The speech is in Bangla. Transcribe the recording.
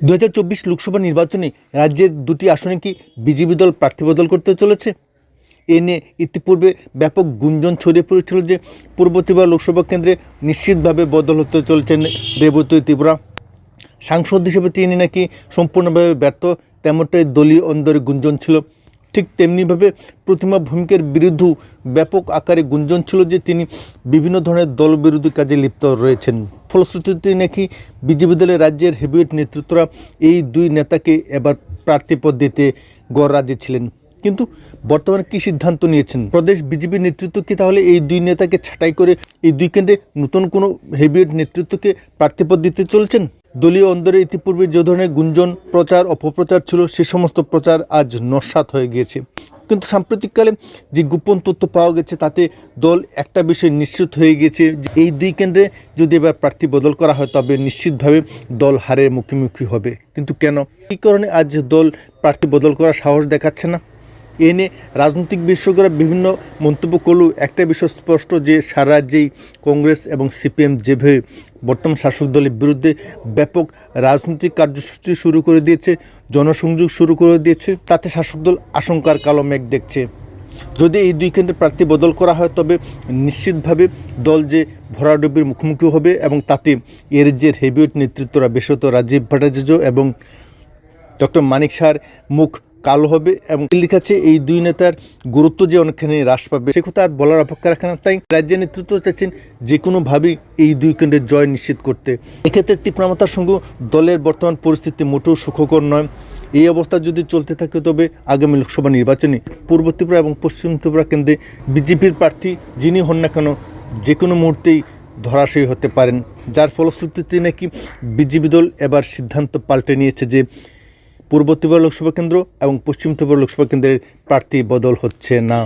দু হাজার চব্বিশ লোকসভা নির্বাচনে রাজ্যের দুটি আসনে কি বিজেপি দল প্রার্থী বদল করতে চলেছে? এ নিয়ে ইতিপূর্বে ব্যাপক গুঞ্জন ছড়িয়ে পড়েছিল যে পূর্বতিবা লোকসভা কেন্দ্রে নিশ্চিতভাবে বদল হতে চলছেন রেবতী ত্রিপুরা। সাংসদ হিসেবে তিনি নাকি সম্পূর্ণভাবে ব্যর্থ, তেমনটাই দলীয় অন্দরে গুঞ্জন ছিল। ঠিক তেমনিভাবে প্রতিমা ভূমিকের বিরুদ্ধে ব্যাপক আকারে গুঞ্জন ছিল যে তিনি বিভিন্ন ধরনের দলবিরোধী কাজে লিপ্ত রয়েছেন। ফলশ্রুতিতে নাকি বিজেপি দলের রাজ্যের হেভিওয়েট নেতৃত্বরা এই দুই নেতাকে এবার প্রার্থী পদ দিতে গড় রাজি ছিলেন। কিন্তু বর্তমানে কি সিদ্ধান্ত নিয়েছেন? প্রদেশ বিজেপি নেতৃত্ব কি তাহলে এই দুই নেতাকে ছাঁটাই করে এই দুই কেন্দ্রে নতুন কোনো হেভিওয়েট নেতৃত্বকে প্রার্থীপদ দিতে চলছেন? দলীয় অন্দরে ইতিপূর্বে যে ধরনের গুঞ্জন, প্রচার, অপপ্রচার ছিল, সে সমস্ত প্রচার আজ নস্বাত হয়ে গিয়েছে। কিন্তু সাম্প্রতিককালে যে গোপন তথ্য পাওয়া গেছে, তাতে দল একটা বিষয় নিশ্চিত হয়ে গেছে এই দুই কেন্দ্রে যদি এবার প্রার্থী বদল করা হয়, তবে নিশ্চিতভাবে দল হারের মুখোমুখি হবে। কিন্তু কেন? কী কারণে আজ দল প্রার্থী বদল করার সাহস দেখাচ্ছে না? এ নিয়ে রাজনৈতিক বিশেষজ্ঞরা বিভিন্ন মন্তব্য করলেও একটা বিষয় স্পষ্ট যে সারা রাজ্যেই কংগ্রেস এবং সিপিএম যেভাবে বর্তমান শাসক দলের বিরুদ্ধে ব্যাপক রাজনৈতিক কার্যসূচি শুরু করে দিয়েছে, জনসংযোগ শুরু করে দিয়েছে, তাতে শাসক দল আশঙ্কার কালো মেঘ দেখছে। যদি এই দুই কেন্দ্রে প্রার্থী বদল করা হয়, তবে নিশ্চিতভাবে দল যে ভরাডুবির মুখোমুখি হবে এবং তাতে এর যে হেভিউট নেতৃত্বরা, বিশেষত রাজীব ভট্টাচার্য এবং ডক্টর মানিক সার মুখ কালো হবে এবং কাছে এই দুই নেতার গুরুত্ব যে অনেকখানি হ্রাস পাবে, সে কথা আর বলার অপেক্ষা রাখে না। তাই রাজ্যের নেতৃত্ব চাচ্ছেন যে কোনোভাবেই এই দুই কেন্দ্রের জয় নিশ্চিত করতে। এক্ষেত্রে তীব্রমতার সঙ্গে দলের বর্তমান পরিস্থিতি মোটেও সুখকর নয়। এই অবস্থা যদি চলতে থাকে, তবে আগামী লোকসভা নির্বাচনে পূর্ব ত্রিপুরা এবং পশ্চিম ত্রিপুরা কেন্দ্রে বিজেপির প্রার্থী যিনি হন না কেন যে কোনো মুহূর্তেই ধরাশয়ী হতে পারেন। যার ফলশ্রুতিতে নাকি বিজেপি দল এবার সিদ্ধান্ত পাল্টে নিয়েছে যে পূর্ব ত্রিপুরা লোকসভা কেন্দ্র এবং পশ্চিম ত্রিপুরা লোকসভা কেন্দ্রের প্রার্থী বদল হচ্ছে না।